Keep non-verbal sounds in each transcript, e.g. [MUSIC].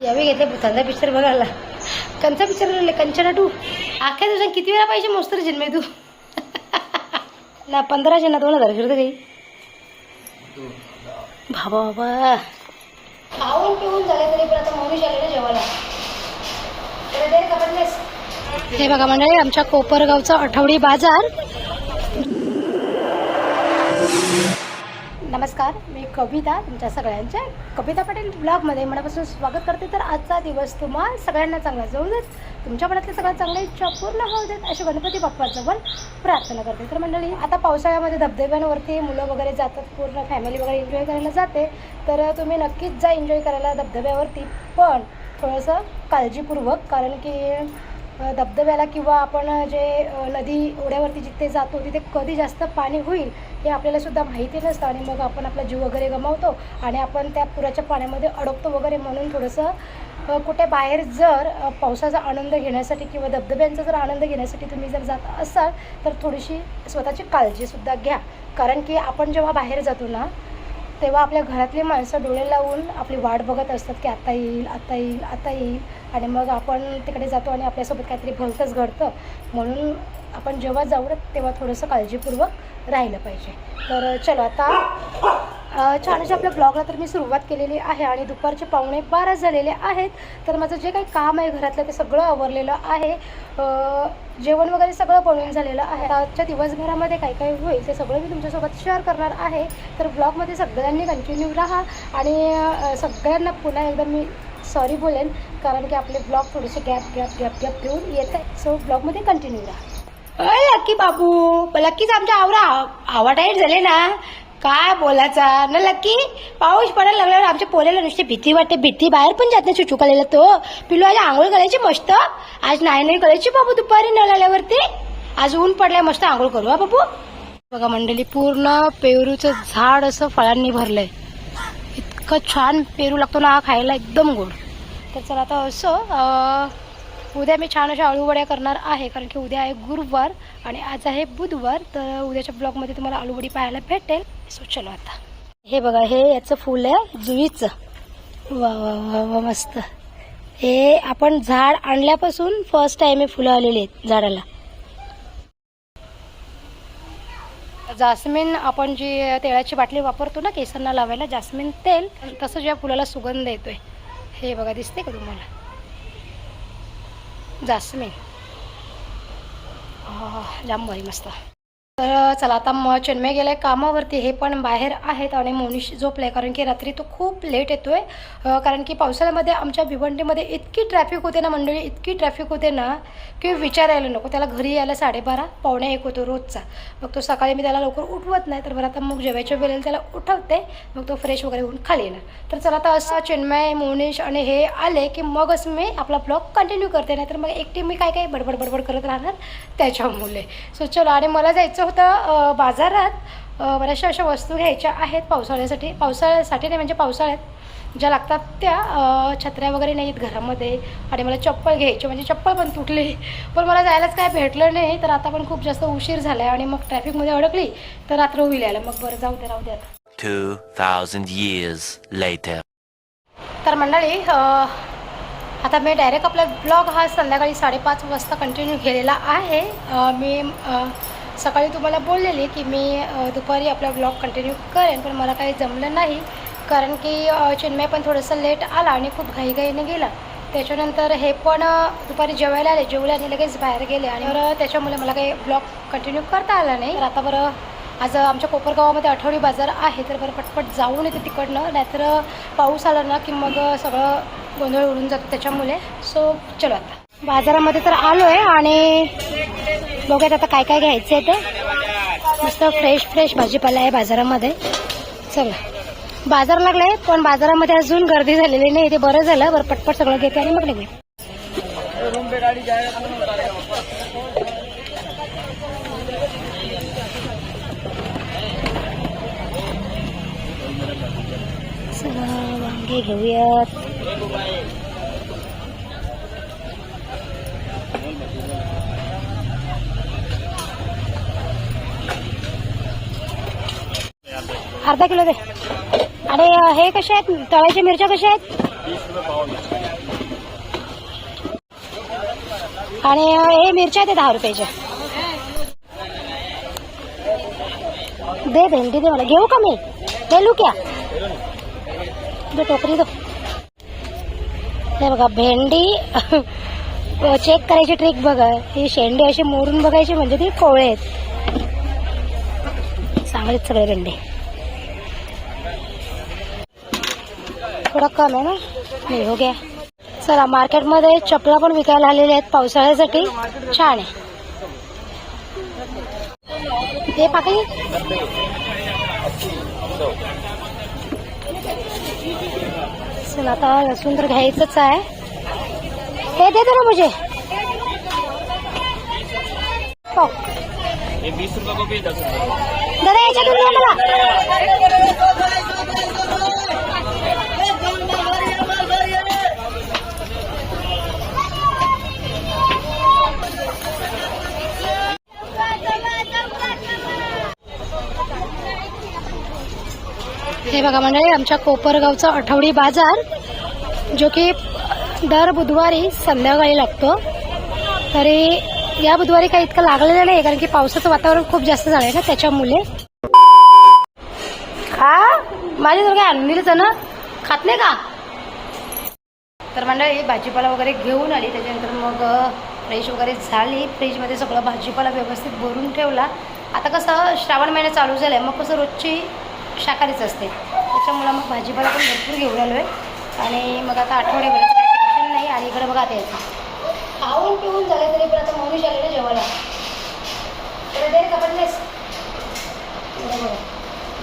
यावेळी घेते भूतांचा पिक्चर बघायला. कंचा पिक्चर लागले कंचना टू अख्ख्या दिवसात किती वेळा पाहिजे मोस्तर जन्मे तू? ना पंधराशे ना दोन हजार फिरत काही. बाबा बाबा खाऊन पिऊन झाले तरी पण आता मनुष्य आले ना जेवायला हे बघा मंडळी आमच्या कोपरगावचा आठवडी बाजार. नमस्कार मी कविता तुमच्या सगळ्यांच्या कविता पाटील ब्लॉगमध्ये मनापासून स्वागत करते. तर आजचा दिवस तुम्हा सगळ्यांना चांगला जाऊ देत तुमच्या मनातल्या सगळ्यात चांगल्या इच्छा पूर्ण होऊ देत अशी गणपती बाप्पाजवळ प्रार्थना करते. तर मंडळी आता पावसाळ्यामध्ये धबधब्यांवरती मुलं वगैरे जातात पूर्ण फॅमिली वगैरे एन्जॉय करायला जाते. तर तुम्ही नक्कीच जा एन्जॉय करायला धबधब्यावरती पण थोडंसं काळजीपूर्वक कारण की धबधब्याला किंवा आपण जे नदी ओढ्यावरती जिथे जातो तिथे कधी जास्त पाणी होईल हे आपल्याला सुद्धा माहिती नसतं. आणि मग आपण आपला जीव वगैरे गमावतो आणि आपण त्या पुराच्या पाण्यामध्ये अडकतो वगैरे म्हणून थोडंसं कुठे बाहेर जर पावसाचा आनंद घेण्यासाठी किंवा धबधब्यांचा जर आनंद घेण्यासाठी तुम्ही जर जात असाल तर थोडीशी स्वतःची काळजीसुद्धा घ्या. कारण की आपण जेव्हा बाहेर जातो ना तेव्हा आपल्या घरातली माणसं डोळे लावून आपली वाट बघत असतात की आता येईल आता येईल आता येईल. आणि मग आपण तिकडे जातो आणि आपल्यासोबत काहीतरी भलतंच घडतं. म्हणून आपण जेव्हा जाऊ तेव्हा थोडंसं काळजीपूर्वक राहिलं पाहिजे. तर चलो आता छानशा आपल्या ब्लॉगला तर मी सुरुवात केलेली आहे आणि दुपारचे पाहुणे बारा झालेले आहेत. तर माझं जे काही काम आहे घरातलं ते सगळं आवरलेलं आहे. जेवण वगैरे सगळं बनवून झालेलं आहे. आजच्या दिवसभरामध्ये काय काय होईल ते सगळं मी तुमच्यासोबत शेअर करणार आहे. तर ब्लॉगमध्ये सगळ्यांनी कंटिन्यू राहा आणि सगळ्यांना पुन्हा एकदा मी सॉरी बोलेन कारण की आपले ब्लॉग थोडेसे गॅप गॅप गॅप गॅप घेऊन येत आहे सो ब्लॉगमध्ये कंटिन्यू राहा. अय लक्की बाबू लक्कीच आमच्या आवरा आवा टाईट झाले ना. काय बोलायचा? ना लक्की पाऊस पडायला लागल्यावर आमच्या पोल्याला नुसती भीती वाटते. भीती बाहेर पण जात नाही चुचुकालेला तो. पिलू आज आंघोळ करायची मस्त. आज नाही नाही करायची बाबू दुपारी नळ आल्यावरती. आज ऊन पडलाय मस्त आंघोळ करू हा बाबू. बघा मंडळी पूर्ण पेरूचं झाड असं फळांनी भरलंय. इतकं छान पेरू लागतो ना खायला एकदम गोड. तर चला आता असं उद्या मी छान अशा आळूवड्या करणार आहे कारण की उद्या आहे गुरुवार आणि आज आहे बुधवार. तर उद्याच्या ब्लॉगमध्ये तुम्हाला आळूवडी पाहायला भेटेल. सो चलो आता. हे बघा हे याचं फुल आहे जुईचं. वा वा वा वा मस्त. हे आपण झाड आणल्यापासून फर्स्ट टाइम हे फुलं आलेली आहेत झाडाला. जास्मिन आपण जी तेलाची बाटली वापरतो ना केसांना लावायला जास्मिन तेल तसं या फुलाला सुगंध येतोय. हे बघा दिसते का तुम्हाला? जास्मिन. जांभळी मस्त. तर चला आता मग चिन्मय आहे कामावरती हे पण बाहेर आहेत आणि मोनिश झोपलाय कारण की रात्री तो खूप लेट येतो आहे कारण की पावसाळ्यामध्ये आमच्या भिवंडीमध्ये इतकी ट्रॅफिक होते ना मंडळी इतकी ट्रॅफिक होते ना की विचारायला नको. त्याला घरी यायला साडेबारा पावणे एक होतो रोजचा. मग तो सकाळी मी त्याला लवकर उठवत नाही तर बरं आता मग जेवायच्या वेळेला त्याला उठवते मग तो फ्रेश वगैरे होऊन खाली येणार. तर चला आता असं चिन्मय मोनिश आणि हे आले की मगच मी आपला ब्लॉग कंटिन्यू करते नाहीतर मग एकटी मी काय काय बडबड बडबड करत राहणार? त्याच्यामुळे. सो चलो आणि मला जायचं होतं बाजारात बऱ्याचशा अशा वस्तू घ्यायच्या आहेत पावसाळ्यासाठी. पावसाळ्यासाठी नाही म्हणजे पावसाळ्यात ज्या लागतात त्या छत्र्या वगैरे नाही आहेत घरामध्ये. आणि मला चप्पल घ्यायची म्हणजे चप्पल पण तुटली. पण मला जायलाच काय भेटलं नाही तर आता पण खूप जास्त उशीर झाला आहे आणि मग ट्रॅफिकमध्ये अडकली तर रात्र होईल यायला मग बरं जाऊ दे राहू दे आता. 2000 years later. तर मंडळी आता मी डायरेक्ट आपला ब्लॉग हा संध्याकाळी साडेपाच वाजता कंटिन्यू केलेला आहे. मी सकाळी तुम्हाला बोललेली की मी दुपारी आपला ब्लॉग कंटिन्यू करेन पण मला काही जमलं नाही. कारण की चिन्मय पण थोडंसं लेट आला आणि खूप घाईघाईने गेला. त्याच्यानंतर हे पण दुपारी जेवायला आले. जेवले आणि लगेच बाहेर गेले. आणि बरं त्याच्यामुळे मला काही ब्लॉग कंटिन्यू करता आला नाही. तर आता बरं आज आमच्या कोपरगावामध्ये आठवडी बाजार आहे. तर बरं पटपट जाऊन येते तिकडनं. नाहीतर पाऊस आला ना की मग सगळं गोंधळ उडून जातो त्याच्यामुळे. सो चलो आता. बाजारामध्ये तर आलो आहे आणि बघूयात आता काय काय घ्यायचं आहे ते. मस्त फ्रेश फ्रेश भाजीपाला आहे बाजारामध्ये. चला. बाजार लागलाय पण बाजारामध्ये अजून गर्दी झालेली नाही. ते बरं झालं. बरं पटपट सगळं घेते आणि मग निघे. चला वांगे घेऊयात. अर्धा किलो दे. अरे हे कसे आहेत? तळ्याच्या मिरच्या कशा आहेत? आणि हे मिरच्या आहेत दहा रुपयाच्या. दे भेंडी दे मला. घेऊ का मी? दे लुक्या. दे टोकरी दो. नाही बघा भेंडी चेक करायची ट्रिक बघा. ही शेंडी अशी मोडून बघायची म्हणजे ती कोवळे आहेत. चांगलीच सगळे भेंडी. थोडा कम आहे ना? नाही हो गया. चला मार्केटमध्ये चपला पण विकायला आलेल्या आहेत. पावसाळ्यासाठी छान आहे. ते पाकळी? चला आता लसूण तर घ्यायचंच आहे. ते दे ना मुझे. हो. दादा याच्यातून दे मला. हे बघा मंडळी आमच्या कोपरगावचा आठवडी बाजार जो की दर बुधवारी संध्याकाळी लागतो. तरी या बुधवारी काही इतकं लागलेलं नाही कारण की पावसाचं वातावरण खूप जास्त झालंय ना त्याच्यामुळे. हा? माझी तर काय आणलेलंच ना? खात नाही का? तर मंडळी भाजीपाला वगैरे घेऊन आली. त्याच्यानंतर मग फ्रेश वगैरे झाली. फ्रीजमध्ये सगळं भाजीपाला व्यवस्थित भरून ठेवला. आता कसं श्रावण महिना चालू झाला आहे मग कसं रोजची शाकाहारीच असते. त्याच्यामुळं मग भाजीपाला पण भरपूर घेऊन आलो आहे आणि मग आता आठवड्याभराचं काही टेन्शन नाही आणि इकडे बघा त्याचं खाऊन पिऊन झाले तरी पण आता मनुष्य आले ना जेवायला. पडलेस.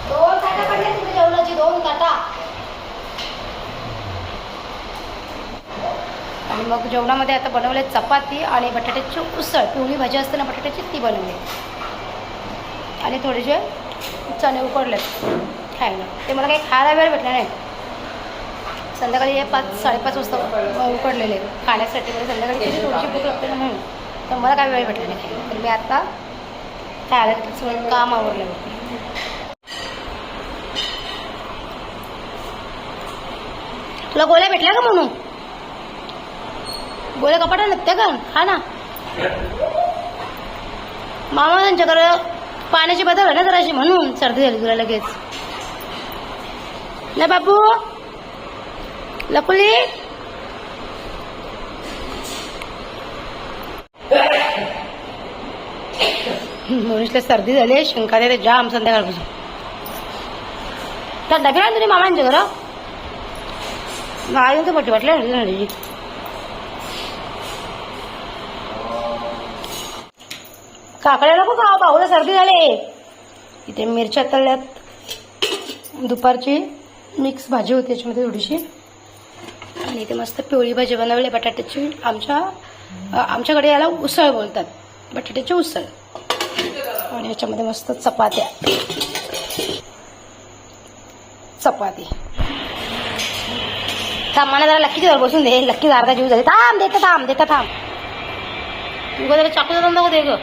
दोन काटा पडले तिथे जेवणाची दोन काटा. आणि मग जेवणामध्ये आता बनवले चपाती आणि बटाट्याची उसळ. पिवळी भाजी असते ना बटाट्याची ती बनवली. आणि थोडेसे चणे उकडले खायला. ते मला काही खायला वेळ भेटला नाही. संध्याकाळी हे पाच साडेपाच वाजता उकडलेले. खाण्यासाठी म्हणजे संध्याकाळी कशी थोडीशी भूक लागते ना म्हणून. तर मला काय वेळ भेटला नाही खायला. तर मी आत्ता खायला घेतलं. सगळं काम आवडलं तुला गोळ्या भेटल्या का म्हणून? गोळ्या कपाटा नसत्या का? हा ना. मामा त्यांच्याकडं पाण्याची बदल आहे ना जराशी म्हणून सर्दी झाली तुला लगेच. ना बाबू लकुली मनुष्यला सर्दी झाली शंका ते जाम संध्याकाळपासून तर डबे तुम्ही मामांच्या घरं नाही तर मोठी वाटलं काकड्या नको खा भाऊला सर्दी झाले इथे मिरच्या तळल्यात दुपारची मिक्स भाजी होती त्याच्यामध्ये थोडीशी. आणि इथे मस्त पिवळी भाजी बनवली बटाट्याची. आमच्या आमच्याकडे याला उसळ बोलतात. बटाट्याची उसळ. आणि याच्यामध्ये मस्त चपात्या. चपाती. थांब मला जरा लक्की जवळ बसून दे. लक्की अर्धा जीव झाले. थांब देता थांब देता थांब. तू जरा चाकू जाऊन नको दे ग.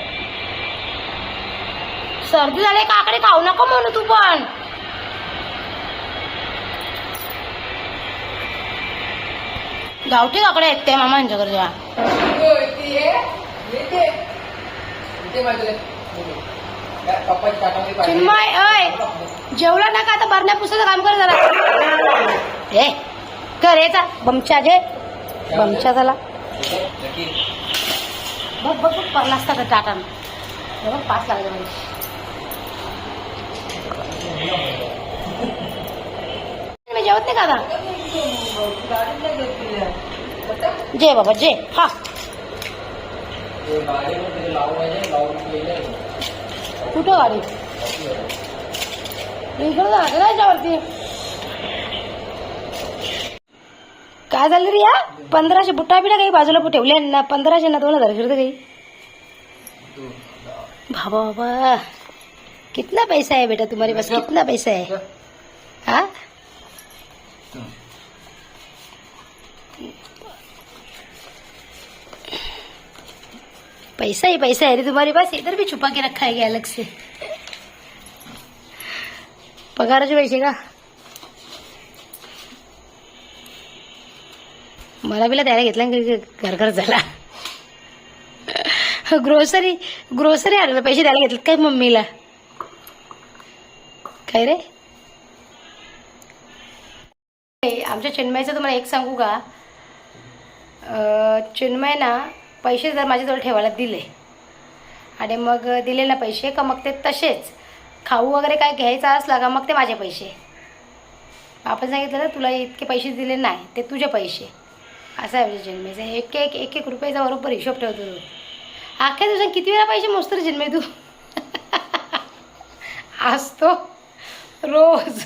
सर्दी झाली काकडे खाऊ नको म्हणू तू पण. गावठी काकडे आहेत ते मामांच्या घरच्या चिन्मय अय जेवला ना का आता भरण्या काम कर जरा. ए कर येता बमच्या जे. बमच्या झाला. बघ बघ बघ असता का टाटा. बघ पाच लागले. मी जेवत नाही का जे बाबा जे. हा. कुठं गाडी? इकडं जाते ना याच्यावरती. काय झालं रे या? पंधराशे बुट्टा बिटा काही बाजूला ठेवले ना? पंधराशे ना दोन हजार फिरतं काही. बाबा बाबा कितना पैसा है बेटा तुम्हारे पास? कितना पैसा है हाँ? पैसा ही पैसा है रे तुम्हारे पास इधर भी छुपा के रखा है क्या अलग से? पगाराचे पैसे का? मला बिला द्यायला घेतला घर घर झाला. ग्रोसरी ग्रोसरी आणलं पैसे द्यायला घेतले काय मम्मीला? काय रे? आमच्या चिन्मयचं तुम्हाला एक सांगू का? चिन्मय ना पैसे जर माझ्याजवळ ठेवायला दिले. आणि मग दिले ना पैसे का मग ते तसेच खाऊ वगैरे काय घ्यायचा असला का मग ते माझे पैसे. आपण सांगितलं ना तुला इतके पैसे दिले नाही ते तुझे पैसे. असं आहे म्हणजे जन्मेचं एक एक एक एक रुपयाचा बरोबर हिशोब ठेवतो तू. अख्ख्या दिवसात किती वेळा पैसे मोजतो रे जन्मे तू? [LAUGHS] असतो. रोज.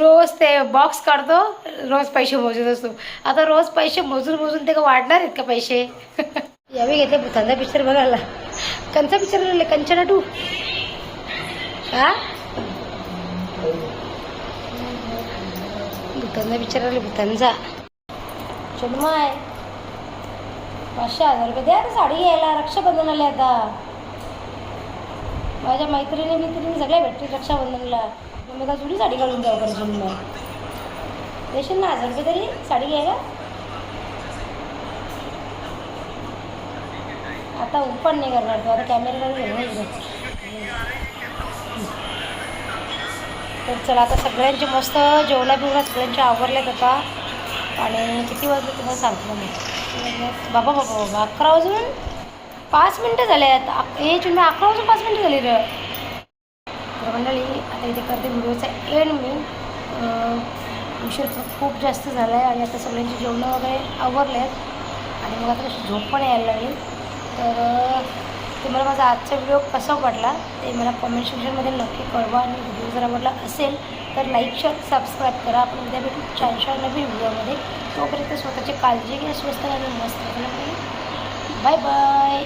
रोज ते बॉक्स काढतो रोज पैसे मोजत असतो. आता रोज पैसे मोजून मोजून ते का वाढणार आहेत का पैसे? [LAUGHS] यावेळी घेतले भूतांचा पिक्चर बघायला. कंचा पिक्चर लागले कंचना टू हा? भूतांचा पिक्चर लागले भूतांचा चुनमाय पाचशे हजार रुपये द्या आता साडी घ्यायला. रक्षाबंधन आले आता. माझ्या मैत्रिणी मैत्रिणी सगळ्या भेटतील रक्षाबंधनला. मम्मी का जुडी साडी घालून द्यावं बरं चिन्मय देशील ना हजार रुपये तरी साडी घ्यायला? आता ओपन नाही करणार तू आता कॅमेऱ्याला घेऊन तर चला आता सगळ्यांचे मस्त जेवणा बिवला सगळ्यांचे आवरलेत आता. आणि किती वाजले तुम्हाला सांगतो मी. बाबा बाबा बाबा अकरा वाजून पाच मिनटं झाले आता हे तुम्ही अकरा वाजून पाच मिनटं झाली र. तर मंडळी आता इथे करते व्हिडिओचा एंड मी उशीर खूप जास्त झाला आहे आणि आता सगळ्यांची जेवणं वगैरे आवरले आहेत आणि मग आता झोप पण यायला लागली. तर तुम्हाला माझा आजचा व्हिडिओ कसा वाटला ते मला कमेंट सेक्शनमध्ये नक्की कळवा. आणि व्हिडिओ जर आवडला असेल तर लाईक शेअर सबस्क्राईब करा. आपण उद्या भेटू छान नवीन व्हिडिओमध्ये. तोपर्यंत स्वतःची काळजी घ्या स्वस्त आणि मस्त बाय बाय.